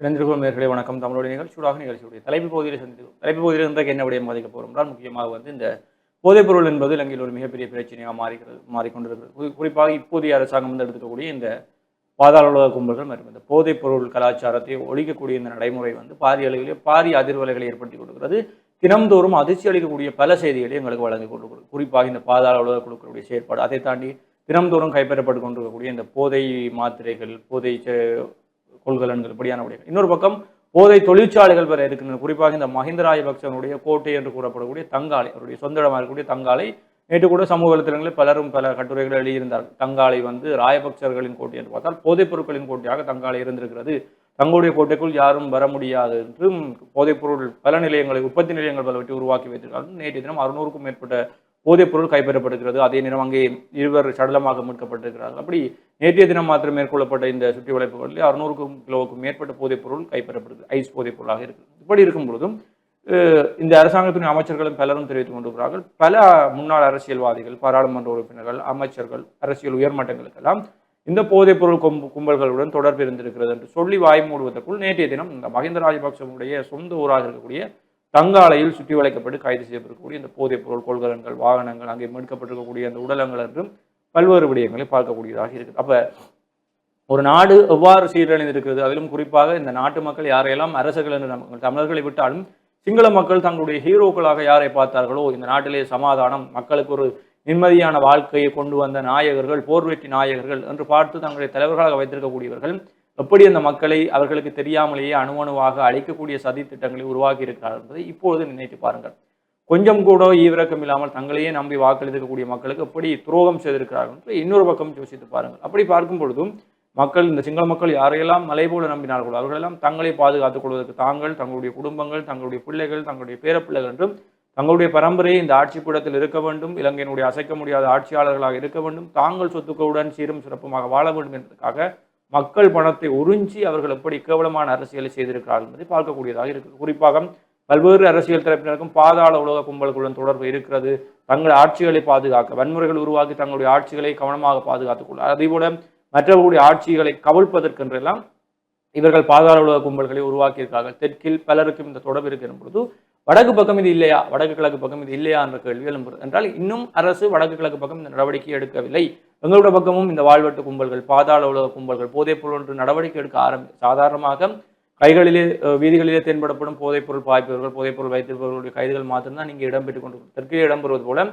இணைந்திருக்கும் நேர்களை வணக்கம். தமிழோட நிகழ்ச்சியூடாக நிகழ்ச்சியுடைய தலைப்பு பகுதியில் சந்திக்கிறோம் தலைப்பு பகுதியில் இருந்தால் என்ன விடயம் பாதிக்க போகிறோம் என்றால் முக்கியமாக வந்து இந்த போதைப் பொருள் என்பது இலங்கையில் ஒரு மிகப்பெரிய பிரச்சனையாக மாறிக்கிறது மாறிக்கொண்டிருக்கிறது. குறிப்பாக இப்போதைய அரசாங்கம் வந்து எடுத்துக்கக்கூடிய இந்த பாதாள உலக கும்பல்கள் மற்றும் இந்த போதைப் பொருள் கலாச்சாரத்தை ஒழிக்கக்கூடிய இந்த நடைமுறை வந்து பாரிய அளவிலே பாரிய அதிர்வலைகளை ஏற்படுத்தி கொடுக்கிறது. தினம்தோறும் அதிர்ச்சி அளிக்கக்கூடிய பல செய்திகளை எங்களுக்கு வழங்கி கொண்டிருக்கிறது குறிப்பாக இந்த பாதாள உலக குழுக்களுடைய செயற்பாடு அதை தாண்டி தினம்தோறும் கைப்பற்றப்பட்டு கொண்டிருக்கக்கூடிய இந்த போதை மாத்திரைகள் போதை செ- கொள்கலன்கள் இப்படியான உடைய இன்னொரு பக்கம் போதை தொழிற்சாலைகள் வரை இருக்கின்றன. குறிப்பாக இந்த மஹிந்த ராஜபக்சனுடைய கோட்டை என்று கூறப்படக்கூடிய தங்காலை அவருடைய சொந்த இடமாக இருக்கக்கூடிய தங்காலை நேற்று கூட சமூக வலைத்தளங்களில் பலரும் பல கட்டுரைகள் எழுதியிருந்தார்கள். தங்காலை வந்து ராயபக்சர்களின் கோட்டை என்று பார்த்தால் போதைப் பொருட்களின் கோட்டையாக தங்காலை இருந்திருக்கிறது. தங்களுடைய கோட்டைக்குள் யாரும் வர முடியாது என்றும் போதைப்பொருள் பல நிலையங்களை உற்பத்தி நிலையங்கள் பலவற்றை உருவாக்கி வைத்திருக்கார்கள் நேற்றைய தினம் அறுநூறுக்கும் மேற்பட்ட போதைப்பொருள் கைப்பற்றப்படுகிறது. அதே நேரம் அங்கே இருவர் சடலமாக மீட்கப்பட்டிருக்கிறார்கள். அப்படி நேற்றைய தினம் மாத்திரம் மேற்கொள்ளப்பட்ட இந்த சுற்றி வளைப்புகளில் அறுநூறுக்கும் கிலோவுக்கும் மேற்பட்ட போதைப்பொருள் கைப்பற்றப்படுது. ஐஸ் போதைப்பொருளாக இருக்குது. இப்படி இருக்கும் பொழுதும் இந்த அரசாங்கத்தின் அமைச்சர்களும் பலரும் தெரிவித்துக் கொண்டிருக்கிறார்கள். பல முன்னாள் அரசியல்வாதிகள் பாராளுமன்ற உறுப்பினர்கள் அமைச்சர்கள் அரசியல் உயர்மட்டங்களுக்கெல்லாம் இந்த போதைப்பொருள் கொம்பு கும்பல்களுடன் தொடர்பு இருந்திருக்கிறது என்று சொல்லி வாய் மூடுவதற்குள் நேற்றைய தினம் இந்த மஹிந்த ராஜபக்சவுடைய சொந்த ஊராக இருக்கக்கூடிய தங்காலையில் சுற்றி வளைக்கப்பட்டு கைது செய்யப்படக்கூடிய இந்த போதைப் பொருள் கொள்கலன்கள் வாகனங்கள் அங்கே மீட்கப்பட்டிருக்கக்கூடிய அந்த உடலங்கள் என்றும் பல்வேறு விடயங்களை பார்க்கக்கூடியதாக இருக்குது. அப்ப ஒரு நாடு எவ்வாறு சீரழிந்திருக்கிறது அதிலும் குறிப்பாக இந்த நாட்டு மக்கள் யாரையெல்லாம் அரசர்கள் என்று நம்ம தமிழர்களை விட்டாலும் சிங்கள மக்கள் தங்களுடைய ஹீரோக்களாக யாரை பார்த்தார்களோ இந்த நாட்டிலே சமாதானம் மக்களுக்கு ஒரு நிம்மதியான வாழ்க்கையை கொண்டு வந்த நாயகர்கள் போர் வெற்றி நாயகர்கள் என்று பார்த்து தங்களுடைய தலைவர்களாக வைத்திருக்கக்கூடியவர்கள் எப்படி அந்த மக்களை அவர்களுக்கு தெரியாமலேயே அணுவணுவாக அழிக்கக்கூடிய சதி திட்டங்களை உருவாக்கி இருக்கிறார் என்பதை இப்பொழுது நினைத்து பாருங்கள். கொஞ்சம் கூட ஈவிரக்கம் இல்லாமல் தங்களையே நம்பி வாக்களித்திருக்கக்கூடிய மக்களுக்கு எப்படி துரோகம் செய்திருக்கிறார்கள் என்று இன்னொரு பக்கம் யோசித்து பாருங்கள். அப்படி பார்க்கும் பொழுதும் மக்கள் இந்த சிங்கள மக்கள் யாரையெல்லாம் மலை போல நம்பினார்களோ அவர்களெல்லாம் தங்களை பாதுகாத்துக் கொள்வதற்கு தாங்கள் தங்களுடைய குடும்பங்கள் தங்களுடைய பிள்ளைகள் தங்களுடைய பேரப்பிள்ளைகள் என்றும் தங்களுடைய பரம்பரையை இந்த ஆட்சி பீடத்தில் இருக்க வேண்டும் இலங்கையினுடைய அசைக்க முடியாத ஆட்சியாளர்களாக இருக்க வேண்டும் தாங்கள் சொத்துக்களுடன் சீரும் சிறப்புமாக வாழ வேண்டும் என்பதற்காக மக்கள் பணத்தை உறிஞ்சி அவர்கள் எப்படி கேவலமான அரசியலை செய்திருக்கிறார்கள் என்பதை பார்க்கக்கூடியதாக இருக்கு குறிப்பாக பல்வேறு அரசியல் தரப்பினருக்கும் பாதாள உலக கும்பல்களுடன் தொடர்பு இருக்கிறது. தங்கள் ஆட்சிகளை பாதுகாக்க வன்முறைகள் உருவாக்கி தங்களுடைய ஆட்சிகளை கவனமாக பாதுகாத்துக் கொள்ள அதேபோல மற்றவர்களுடைய ஆட்சிகளை கவிழ்ப்பதற்கென்றெல்லாம் இவர்கள் பாதாள உலக கும்பல்களை உருவாக்கியிருக்கார்கள் தெற்கில் பலருக்கும் இந்த தொடர்பு இருக்கிற பொழுது வடக்கு பக்கம் இது இல்லையா? வடக்கு கிழக்கு பக்கம் இது இல்லையா? என்ற கேள்வி எழும்புகிறது என்றால் இன்னும் அரசு வடக்கு கிழக்கு பக்கம் இந்த நடவடிக்கை எடுக்கவில்லை. எங்களோட பக்கமும் இந்த வாழ்வெட்டு கும்பல்கள் பாதாள உலக கும்பல்கள் போதைப்பொருள் ஒன்று நடவடிக்கை எடுக்க ஆரம்பி சாதாரணமாக கைகளிலே வீதிகளிலே தென்படப்படும் போதைப்பொருள் பாய்ப்பவர்கள் போதைப்பொருள் வைத்திருப்பவர்களுடைய கைதுகள் மாத்திரம்தான் இங்கே இடம்பெற்றுக் கொண்டு தெற்கே இடம்பெறுவது போல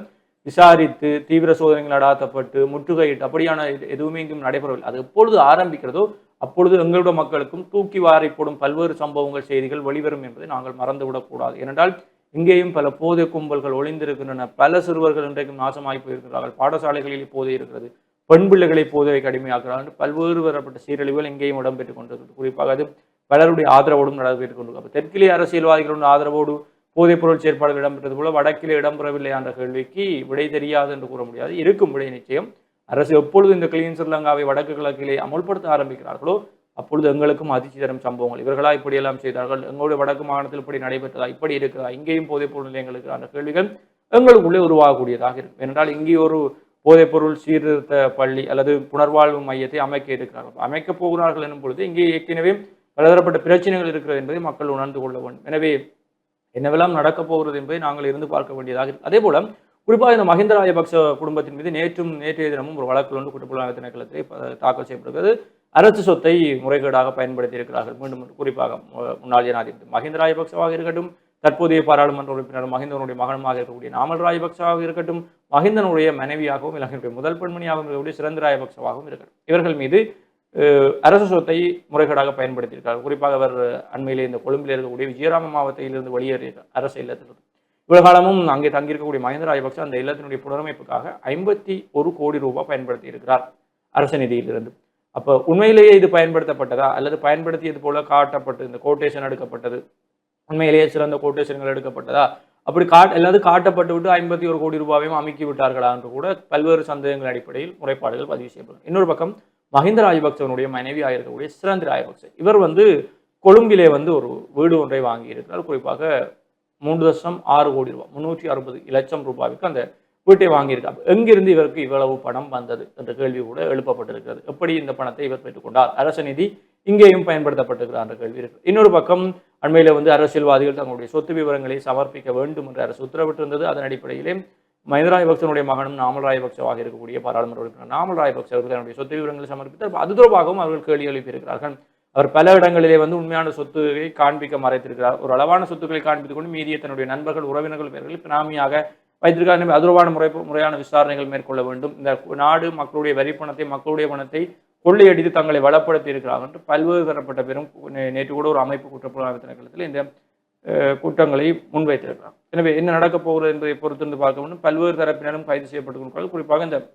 விசாரித்து தீவிர சோதனைகள் நடாத்தப்பட்டு முற்றுகையிட்டு அப்படியான எதுவுமே இங்கும் நடைபெறவில்லை. அது எப்பொழுது ஆரம்பிக்கிறதோ அப்பொழுது எங்களுடைய மக்களுக்கும் தூக்கி வாரி போடும் பல்வேறு சம்பவங்கள் செய்திகள் வெளிவரும் என்பதை நாங்கள் மறந்துவிடக்கூடாது ஏனென்றால் இங்கேயும் பல போதை கும்பல்கள் ஒளிந்திருக்கின்றன. பல சிறுவர்கள் இன்றைக்கும் நாசமாகி போயிருக்கிறார்கள். பாடசாலைகளில் போதை இருக்கிறது. பெண் பிள்ளைகளை போதை கடுமையாக்குறார்கள் பல்வேறு வரப்பட்ட சீரழிவுகள் இங்கேயும் இடம்பெற்றுக் கொண்டிருக்கிறது. குறிப்பாக அது பலருடைய ஆதரவோடும் நடைபெற்றுக் கொண்டிருக்கிறது. தெற்கிலே அரசியல்வாதிகளுடைய ஆதரவோடு போதைப் பொருள் செயற்பாடுகள் இடம்பெற்றது போல வடக்கிலே இடம்பெறவில்லை என்ற கேள்விக்கு விடை தெரியாது என்று கூற முடியாது. இருக்கும் விடை நிச்சயம். அரசு எப்பொழுது இந்த கிளீன் ஸ்ரீலங்காவை வடக்கு கிழக்கிலே அமுல்படுத்த ஆரம்பிக்கிறார்களோ அப்பொழுது எங்களுக்கும் அதிர்ச்சி தரும் சம்பவங்கள். இவர்களா இப்படியெல்லாம் செய்தார்கள். எங்களுடைய வடக்கு மாகாணத்தில் இப்படி நடைபெற்றதா? இப்படி இருக்கிறதா? இங்கேயும் போதைப்பொருள் நிலையங்களுக்கு அந்த கேள்விகள் எங்களுக்குள்ளே உருவாகக்கூடியதாக இருக்கும். ஏனென்றால் இங்கே ஒரு போதைப்பொருள் சீர்திருத்த பள்ளி அல்லது புனர்வாழ்வு மையத்தை அமைக்க இருக்கிறார்கள். அமைக்கப் போகிறார்கள் எனும் பொழுது இங்கே ஏற்கனவே பலதரப்பட்ட பிரச்சனைகள் இருக்கிறது என்பதை மக்கள் உணர்ந்து கொள்ள வேண்டும். எனவே என்னவெல்லாம் நடக்கப் போகிறது என்பதை நாங்கள் இருந்து பார்க்க வேண்டியதாக இருக்கு. அதே போல குறிப்பாக இந்த மஹிந்த ராஜபக்ச குடும்பத்தின் மீது நேற்றும் நேற்றைய தினமும் ஒரு வழக்கு ஒன்று குற்றப்புலனாய்வு திணைக்களத்தை தாக்கல் செய்யப்படுகிறது. அரசு சொத்தை முறைகேடாக பயன்படுத்தி இருக்கிறார்கள் மீண்டும் குறிப்பாக முன்னாள் ஜனாதிபதி மஹிந்த ராஜபக்சவாக இருக்கட்டும் தற்போதைய பாராளுமன்ற உறுப்பினர் மஹிந்தனுடைய மகனமாக இருக்கக்கூடிய நாமல் ராஜபக்சவாக இருக்கட்டும் மஹிந்தனுடைய மனைவியாகவும் இலங்கையுடைய முதல் பெண்மணியாகவும் இருக்கக்கூடிய சிறந்த ராஜபக்சவாகவும் இருக்கட்டும். இவர்கள் மீது அரசு சொத்தை முறைகேடாக பயன்படுத்தியிருக்கிறார் குறிப்பாக அவர் அண்மையிலே இந்த கொழும்பில் இருக்கக்கூடிய விஜயராம மாவட்டத்திலிருந்து வெளியேறிய அரசு இல்லத்திலிருந்து. இவ்வளவு காலமும் அங்கே தங்கியிருக்கக்கூடிய மஹிந்த ராஜபக்சே அந்த இல்லத்தினுடைய புனரமைப்புக்காக ஐம்பத்தி ஒரு கோடி ரூபாய் பயன்படுத்தி இருக்கிறார் அரசு நிதியிலிருந்து. அப்போ உண்மையிலேயே இது பயன்படுத்தப்பட்டதா? அல்லது பயன்படுத்தியது போல காட்டப்பட்டு இந்த கோட்டேஷன் எடுக்கப்பட்டது உண்மையிலேயே சிறந்த கோட்டேஷன்கள் எடுக்கப்பட்டதா? அப்படி காட் எல்லாது காட்டப்பட்டு விட்டு ஐம்பத்தி ஒரு கோடி ரூபாயும் அமுக்கி விட்டார்களா என்று கூட பல்வேறு சந்தேகங்கள் அடிப்படையில் முறைப்பாடுகள் பதிவு செய்யப்படும். இன்னொரு பக்கம் மஹிந்த ராஜபக்சவனுடைய மனைவியாக இருக்கக்கூடிய சிறந்த ராஜபக்ச. இவர் வந்து கொழும்பிலே வந்து ஒரு வீடு ஒன்றை வாங்கியிருக்கிறார். குறிப்பாக மூன்று லட்சம் ஆறு கோடி ரூபாய் முன்னூற்றி அறுபது லட்சம் ரூபாய்க்கு அந்த வீட்டை வாங்கியிருக்கார். எங்கிருந்து இவருக்கு இவ்வளவு பணம் வந்தது என்ற கேள்வி கூட எழுப்பப்பட்டிருக்கிறது. எப்படி இந்த பணத்தை இவர் பெற்றுக்கொண்டார்? அரசு நிதி இங்கேயும் பயன்படுத்தப்பட்டிருக்கிறார் என்ற கேள்வி இருக்கு. இன்னொரு பக்கம் அண்மையில் வந்து அரசியல்வாதிகள் தங்களுடைய சொத்து விவரங்களை சமர்ப்பிக்க வேண்டும் என்று அரசு உத்தரவிட்டிருந்தது. அதன் அடிப்படையிலே மஹிந்த ராஜபக்சனுடைய மகனும் நாமல் ராஜபக்சவாக இருக்கக்கூடிய பாராளுமன்ற உறுப்பினர் நாமல் ராஜபக்ச அவர்கள் தன்னுடைய சொத்து விவரங்களை சமர்ப்பித்தார். அது தொடர்பாகவும் அவர்கள் கேள்வி எழுப்பியிருக்கிறார்கள். அவர் பல இடங்களிலே வந்து உண்மையான சொத்துக்களை காண்பிக்க மறைத்திருக்கிறார். ஒரு அளவான சொத்துக்களை காண்பித்துக் கொண்டு மீதியை தன்னுடைய நண்பர்கள் உறவினர்கள் பேர்களில் பினாமியாக வைத்திருக்கார் எனவே அது முறை முறையான விசாரணைகள் மேற்கொள்ள வேண்டும். இந்த நாடு மக்களுடைய வரி பணத்தை மக்களுடைய பணத்தை கொள்ளையடித்து தங்களை வளப்படுத்தி இருக்கிறார்கள் என்று பல்வேறு தரப்பட்ட பெரும் நேற்று கூட ஒரு அமைப்பு குற்றப்புலனாய்வு திணைக்களத்தில் இந்த குற்றங்களை முன்வைத்திருக்கிறார். எனவே என்ன நடக்கப் போகிறது என்பதை பொறுத்திருந்து பார்க்க வேண்டும். பல்வேறு தரப்பினரும் கைது செய்யப்பட்டிருக்கிறார்கள். குறிப்பாக இந்த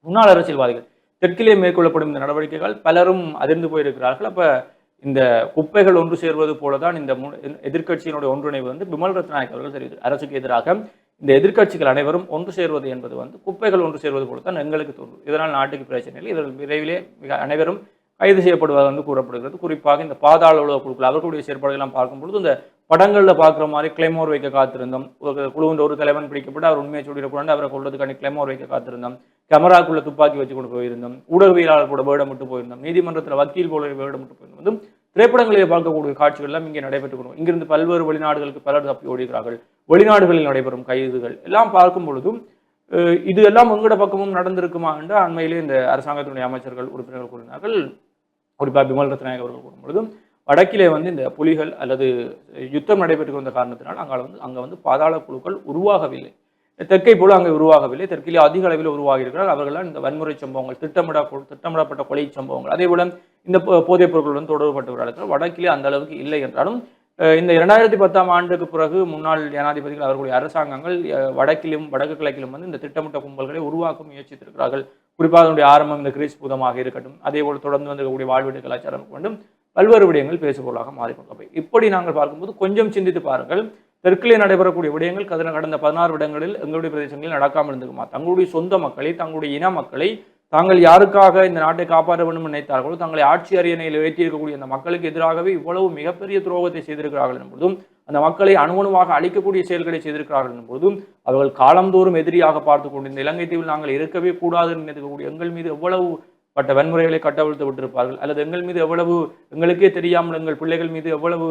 முன்னாள் அரசியல்வாதிகள். தெற்கிலே மேற்கொள்ளப்படும் இந்த நடவடிக்கைகள் பலரும் அதிர்ந்து போயிருக்கிறார்கள். அப்ப இந்த குப்பைகள் ஒன்று சேர்வது போலதான் இந்த மு- எதிர்க்கட்சியினுடைய ஒன்றிணைவு வந்து பிமல் ரத்நாயக் அவர்கள் தெரிவித்தார் அரசுக்கு எதிராக இந்த எதிர்க்கட்சிகள் அனைவரும் ஒன்று சேர்வது என்பது வந்து குப்பைகள் ஒன்று சேர்வது போலத்தான் எங்களுக்கு தோன்றும். இதனால் நாட்டுக்கு பிரச்சனை இல்லை. இதில் விரைவிலே மிக அனைவரும் கைது செய்யப்படுவதாக வந்து கூறப்படுகிறது. குறிப்பாக இந்த பாதாள உலக குழுக்கள் அவர்களுடைய செயற்பாடுகள்லாம் பார்க்கும்பொழுது இந்த படங்களில் பார்க்குற மாதிரி கிளைமோர் வைக்க காத்திருந்தோம். ஒரு குழுவின் ஒரு தலைவன் பிடிக்கப்பட்டு அவர் உண்மையை சொல்லிடக்கூடாது அவரை கொள்வதற்கான கிளைமோர் வைக்க காத்திருந்தோம். கேமராக்குள்ளே துப்பாக்கி வச்சு கொண்டு போயிருந்தோம். ஊடகவியலாளர் கூட வேடமிட்டு போயிருந்தோம். நீதிமன்றத்தில் வக்கீல் போல வேடமிட்டு போயிருந்தோம். திரைப்படங்களை திரைப்படங்களில் பார்க்கக்கூடிய காட்சிகள் எல்லாம் இங்கே நடைபெற்று வரும் இங்கிருந்து பல்வேறு வெளிநாடுகளுக்கு பலர் தப்பி ஓடுகிறார்கள். வெளிநாடுகளில் நடைபெறும் கைதுகள். எல்லாம் பார்க்கும் பொழுதும் இது எல்லாம் எங்கட பக்கமும் நடந்திருக்குமா என்று அண்மையிலே இந்த அரசாங்கத்தினுடைய அமைச்சர்கள் உறுப்பினர்கள் கூறினார்கள். குறிப்பாக பிமல் ரத்நாயக் அவர்கள் கூறும் பொழுதும் வடக்கிலே வந்து இந்த புலிகள் அல்லது யுத்தம் நடைபெற்று வந்த காரணத்தினால் அங்கே வந்து அங்கே வந்து பாதாள குழுக்கள் உருவாகவில்லை. தெற்கை போல அங்கே உருவாகவில்லை. தெற்கிலே அதிக அளவில் உருவாகி இருக்கிறார் அவர்களால் இந்த வன்முறை சம்பவங்கள் திட்டமிட திட்டமிடப்பட்ட கொலை சம்பவங்கள். அதே போல இந்த போதைப் பொருட்களுடன் தொடர்புபட்டவர்கள் வடக்கிலே அந்த அளவுக்கு இல்லை என்றாலும் இந்த இரண்டாயிரத்தி பத்தாம் ஆண்டுக்கு பிறகு முன்னாள் ஜனாதிபதிகள் அவர்களுடைய அரசாங்கங்கள் வடக்கிலும் வடக்கு கிழக்கிலும் வந்து இந்த திட்டமிட்ட கும்பல்களை உருவாக்க முயற்சித்திருக்கிறார்கள். குறிப்பாக அதனுடைய ஆரம்பம் இந்த கிரீஸ் பூதமாக இருக்கட்டும் அதே போல் தொடர்ந்து வந்திருக்கக்கூடிய வாழ்வீடு கலாச்சாரம் கொண்டும் பல்வேறு விடயங்கள் பேசுபொருளாக மாறிக்கொண்டவை. இப்படி நாங்கள் பார்க்கும்போது கொஞ்சம் சிந்தித்து பாருங்கள். தெற்கிலே நடைபெறக்கூடிய விடயங்கள் கடந்த கடந்த பதினாறு இடங்களில் எங்களுடைய பிரதேசங்களில் நடக்காமல் இருந்துக்குமா தங்களுடைய சொந்த மக்களை தங்களுடைய இன மக்களை தாங்கள் யாருக்காக இந்த நாட்டை காப்பாற்ற வேண்டும் நினைத்தார்களோ தங்களை ஆட்சி அரியணையில் வைத்திருக்கக்கூடிய அந்த மக்களுக்கு எதிராகவே இவ்வளவு மிகப்பெரிய துரோகத்தை செய்திருக்கிறார்கள் என்பதும் அந்த மக்களை அணுவணுவாக அழிக்கக்கூடிய செயல்களை செய்திருக்கிறார்கள் என்பதும் அவர்கள் காலந்தோறும் எதிரியாக பார்த்து கொண்டு இந்த இலங்கை தீவில் நாங்கள் இருக்கவே கூடாது நினைத்துக்கூடிய எங்கள் மீது எவ்வளவு பட்ட வன்முறைகளை கட்டவிழ்த்து விட்டிருப்பார்கள் அல்லது எங்கள் மீது எவ்வளவு எங்களுக்கே தெரியாமல் எங்கள் பிள்ளைகள் மீது எவ்வளவு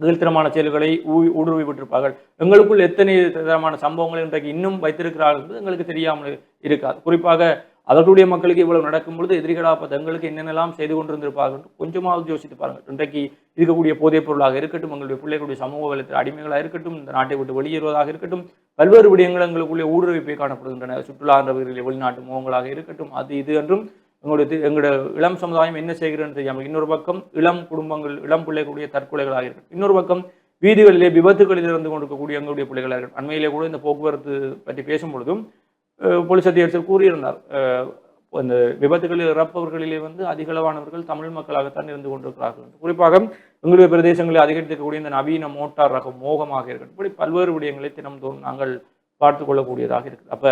கீழ்த்தரமான செயல்களை ஊடுருவி விட்டிருப்பார்கள். எங்களுக்குள் எத்தனை தரமான சம்பவங்கள் இன்றைக்கு இன்னும் வைத்திருக்கிறார்கள் என்பது எங்களுக்கு தெரியாமல் இருக்காது. குறிப்பாக அவர்களுடைய மக்களுக்கு இவ்வளவு நடக்கும் பொழுது எதிரிகளாக பார்த்து எங்களுக்கு என்னென்னலாம் செய்து கொண்டிருந்திருப்பார்கள் கொஞ்சமாவது யோசித்து பாருங்கள். இன்றைக்கு இருக்கக்கூடிய போதைப் பொருளாக இருக்கட்டும் எங்களுடைய பிள்ளைகளுடைய சமூக வலத்தில் அடிமைகளாக இருக்கட்டும் இந்த நாட்டை விட்டு வெளியேறுவதாக இருக்கட்டும் பல்வேறு விடயங்கள் எங்களுக்குள்ளே ஊடுருவி போய் காணப்படுகின்றன. சுற்றுலா என்றவர்களை வெளிநாட்டு முகங்களாக இருக்கட்டும் அது இது என்றும் எங்களுடைய எங்களோட எங்களுடைய இளம் சமுதாயம் என்ன செய்கிறேன்னு தெரியாமல் இன்னொரு பக்கம் இளம் குடும்பங்கள் இளம் பிள்ளைகளுடைய தற்கொலைகளாக இருக்கும் இன்னொரு பக்கம் வீதிகளிலே விபத்துகளில் இருந்து கொண்டிருக்கக்கூடிய எங்களுடைய பிள்ளைகளாக இருக்கும் அண்மையிலே கூட இந்த போக்குவரத்து பற்றி பேசும் பொழுதும் போலீஸ் அதிகாரிகள் கூறியிருந்தார். அஹ், அந்த விபத்துகளில் இறப்பவர்களிலே வந்து அதிகளவானவர்கள் தமிழ் மக்களாகத்தான் இருந்து கொண்டிருக்கிறார்கள் குறிப்பாக எங்களுடைய பிரதேசங்களில் அதிகரித்திருக்கக்கூடிய இந்த நவீன மோட்டார் ரகம் மோகமாக இருக்கட்டும். இப்படி பல்வேறு விடயங்களை தினம்தோறும் நாங்கள் பார்த்து கொள்ளக்கூடியதாக இருக்குது. அப்ப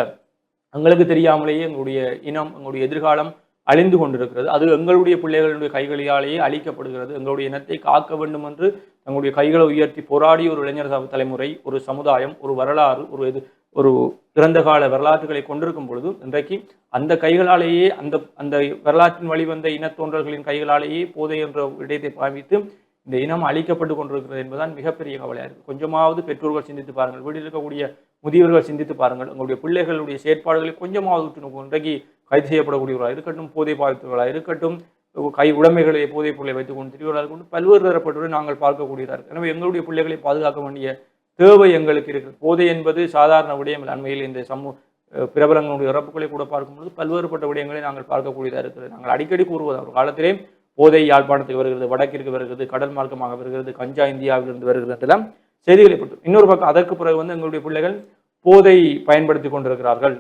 எங்களுக்கு தெரியாமலேயே எங்களுடைய இனம் எங்களுடைய எதிர்காலம் அழிந்து கொண்டிருக்கிறது. அது எங்களுடைய பிள்ளைகளுடைய கைகளிலாலேயே அழிக்கப்படுகிறது. எங்களுடைய இனத்தை காக்க வேண்டும் என்று தங்களுடைய கைகளை உயர்த்தி போராடிய ஒரு இளைஞர் தலைமுறை ஒரு சமுதாயம் ஒரு வரலாறு ஒரு இது ஒரு இறந்த கால வரலாற்றுகளை கொண்டிருக்கும் பொழுது இன்றைக்கு அந்த கைகளாலேயே அந்த அந்த வரலாற்றின் வழிவந்த இனத்தோன்றல்களின் கைகளாலேயே போதை என்ற விடயத்தை பாவித்து இந்த இனம் அழிக்கப்பட்டு கொண்டிருக்கிறது என்பதுதான் மிகப்பெரிய கவலையாக இருக்குது கொஞ்சமாவது பெற்றோர்கள் சிந்தித்து பாருங்கள். வீட்டில் இருக்கக்கூடிய முதியவர்கள் சிந்தித்து பாருங்கள். உங்களுடைய பிள்ளைகளுடைய செயற்பாடுகளை கொஞ்சமாவது இன்றைக்கு கைது செய்யப்படக்கூடியவர்களாக இருக்கட்டும் போதை பாதித்தவர்களாக இருக்கட்டும் கை உடைமைகளை போதைப் பொருளை வைத்துக்கொண்டு திரிவர்களாக கொண்டு பல்வேறு தரப்பட்டவரை நாங்கள் பார்க்கக்கூடியதாக இருக்கு. எனவே எங்களுடைய பிள்ளைகளை பாதுகாக்க வேண்டிய தேவை எங்களுக்கு இருக்கிறது போதை என்பது சாதாரண விடயம் அண்மையில் இந்த சமூக பிரபலங்களுடைய இறப்புகளை கூட பார்க்கும்போது பல்வேறுபட்ட விடயங்களை நாங்கள் பார்க்கக்கூடியதாக இருக்கிறது. நாங்கள் அடிக்கடி கூறுவது ஒரு காலத்திலே போதை யாழ்ப்பாணத்துக்கு வருகிறது வடக்கிற்கு வருகிறது கடல் மார்க்கமாக வருகிறது கஞ்சா இந்தியாவிலிருந்து வருகிறது எல்லாம் செய்திகளை பட்டு இன்னொரு பக்கம் அதற்கு பிறகு வந்து எங்களுடைய பிள்ளைகள் போதை பயன்படுத்தி கொண்டிருக்கிறார்கள்.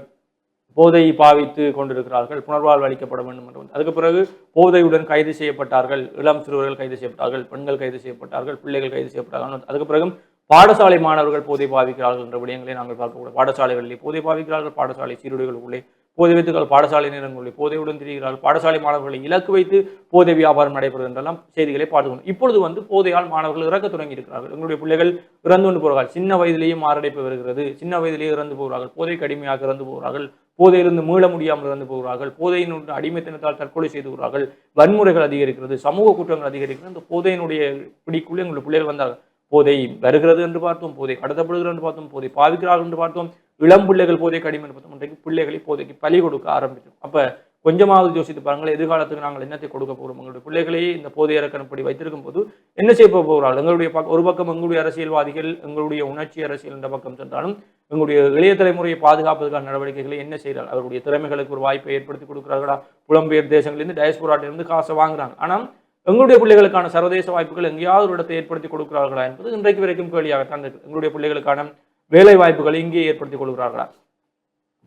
போதை பாவித்து கொண்டிருக்கிறார்கள் புனர்வாழ்வு அளிக்கப்பட வேண்டும் என்று. அதுக்கு பிறகு போதையுடன் கைது செய்யப்பட்டார்கள் இளம் சிறுவர்கள் கைது செய்யப்பட்டார்கள் பெண்கள் கைது செய்யப்பட்டார்கள் பிள்ளைகள் கைது செய்யப்பட்டார்கள். அதுக்கு பிறகு பாடசாலை மாணவர்கள் போதை பாவிக்கிறார்கள் என்ற விடயங்களை நாங்கள் பார்க்கக்கூடாது. பாடசாலைகளிலே போதை பாவிக்கிறார்கள் பாடசாலை சீருடைகளுக்குள்ளே போதை வைத்துக்கள் பாடசாலை நேரங்களில் போதையுடன் திரிகிறார்கள் பாடசாலை மாணவர்களை இலக்கு வைத்து போதை வியாபாரம் நடைபெறும் என்றெல்லாம் செய்திகளை பார்த்துக்கணும் இப்பொழுது வந்து போதையால் மாணவர்கள் இறக்க தொடங்கி இருக்கிறார்கள் எங்களுடைய பிள்ளைகள் இறந்து கொண்டு போகிறார்கள். சின்ன வயதிலேயே மாரடைப்பு வருகிறது. சின்ன வயதிலேயே இறந்து போகிறார்கள். போதை கடுமையாக இறந்து போகிறார்கள். போதையிலிருந்து மீள முடியாமல் இறந்து போகிறார்கள். போதையினுடைய அடிமைத்தனத்தால் தற்கொலை செய்து விடுறார்கள் வன்முறைகள் அதிகரிக்கிறது. சமூக குற்றங்கள் அதிகரிக்கிறது. இந்த போதையினுடைய பிடிக்குள்ளே எங்களுடைய பிள்ளைகள் வந்தார்கள் போதை வருகிறது என்று பார்த்தோம். போதை கடத்தப்படுகிறது என்று பார்த்தோம். போதை பாவிக்கிறார்கள் என்று பார்த்தோம். இளம் பிள்ளைகள் போதை கடிமை என்று பார்த்தோம் இன்றைக்கு பிள்ளைகளை போதைக்கு பலி கொடுக்க ஆரம்பித்தோம். அப்போ கொஞ்சமாவது யோசித்து பாருங்கள் எதிர்காலத்துக்கு நாங்கள் என்னத்தை கொடுக்க போகிறோம் எங்களுடைய பிள்ளைகளையே இந்த போதைய இறக்கணப்படி வைத்திருக்கும் போது என்ன செய்ய போகிறார்கள்? எங்களுடைய பக்க ஒரு பக்கம் எங்களுடைய அரசியல்வாதிகள் எங்களுடைய உணர்ச்சி அரசியல் என்ற பக்கம் சென்றாலும் எங்களுடைய இளைய தலைமுறையை பாதுகாப்பதற்கான நடவடிக்கைகளை என்ன செய்கிறார் அவருடைய திறமைகளுக்கு ஒரு வாய்ப்பை ஏற்படுத்தி கொடுக்குறார்களா? புலம்பெயர் தேசங்களிலிருந்து டயஸ்போராட்டிலிருந்து காசை வாங்குறாங்க. ஆனால் எங்களுடைய பிள்ளைகளுக்கான சர்வதேச வாய்ப்புகள் எங்கேயாவது ஒரு இடத்தை ஏற்படுத்தி கொடுக்கிறார்களா என்பது இன்றைக்கு வரைக்கும் கேள்வியாகத்தான் இருக்குது. எங்களுடைய பிள்ளைகளுக்கான வேலை வாய்ப்புகளை இங்கே ஏற்படுத்தி கொள்கிறார்களா?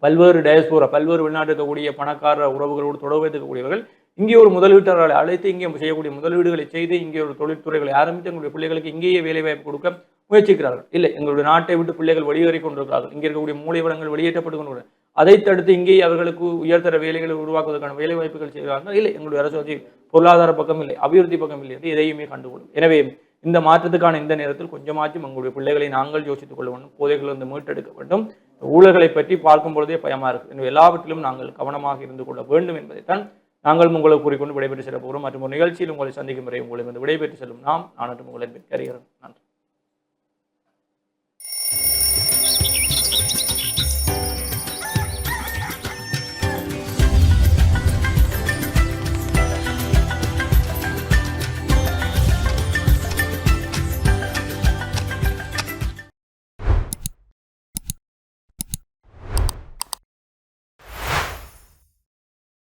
பல்வேறு டயஸ்போரா பல்வேறு வெளிநாட்டு இருக்கக்கூடிய பணக்கார உறவுகளோடு தொடர்பு வைத்திருக்கக்கூடியவர்கள் இங்கே ஒரு முதலீட்டாளர்களை அழைத்து இங்கே செய்யக்கூடிய முதலீடுகளை செய்து இங்கே ஒரு தொழில்துறைகளை ஆரம்பித்து எங்களுடைய பிள்ளைகளுக்கு இங்கேயே வேலை வாய்ப்பு கொடுக்க முயற்சிக்கிறார்கள். இல்லை எங்களுடைய நாட்டை விட்டு பிள்ளைகள் வெளியேறி கொண்டிருக்கிறார்கள். இங்கே இருக்கக்கூடிய மூலைவளங்கள் வெளியேற்றப்பட்டு கொண்டு அதை தடுத்து இங்கேயே அவர்களுக்கு உயர்தர வேலைகளை உருவாக்குவதற்கான வேலை வாய்ப்புகள் செய்கிறார்கள். இல்லை எங்களுடைய அரசு வச்சு பொருளாதார பக்கம் இல்லை அபிவிருத்தி பக்கம் இல்லை என்று எதையுமே கண்டுகொள்ளும். எனவே இந்த மாற்றத்துக்கான இந்த நேரத்தில் கொஞ்சமாச்சும் எங்களுடைய பிள்ளைகளை நாங்கள் யோசித்துக் கொள்ள வேண்டும். போதைகள் வந்து மீட்டெடுக்க வேண்டும். ஊழல்களை பற்றி பார்க்கும் பொழுதே பயமா இருக்கு. எனவே எல்லாவற்றிலும் நாங்கள் கவனமாக இருந்து கொள்ள வேண்டும் என்பதைத்தான் நாங்கள் உங்களுக்கு கூறிக்கொண்டு விடைபெற்று செல்ல போகிறோம். மற்றும் ஒரு நிகழ்ச்சியில் உங்களை சந்திக்கும் வரை உங்களை வந்து விடைபெற்று செல்லும் நாம் நான் உங்களை கருகிறோம் நன்றி.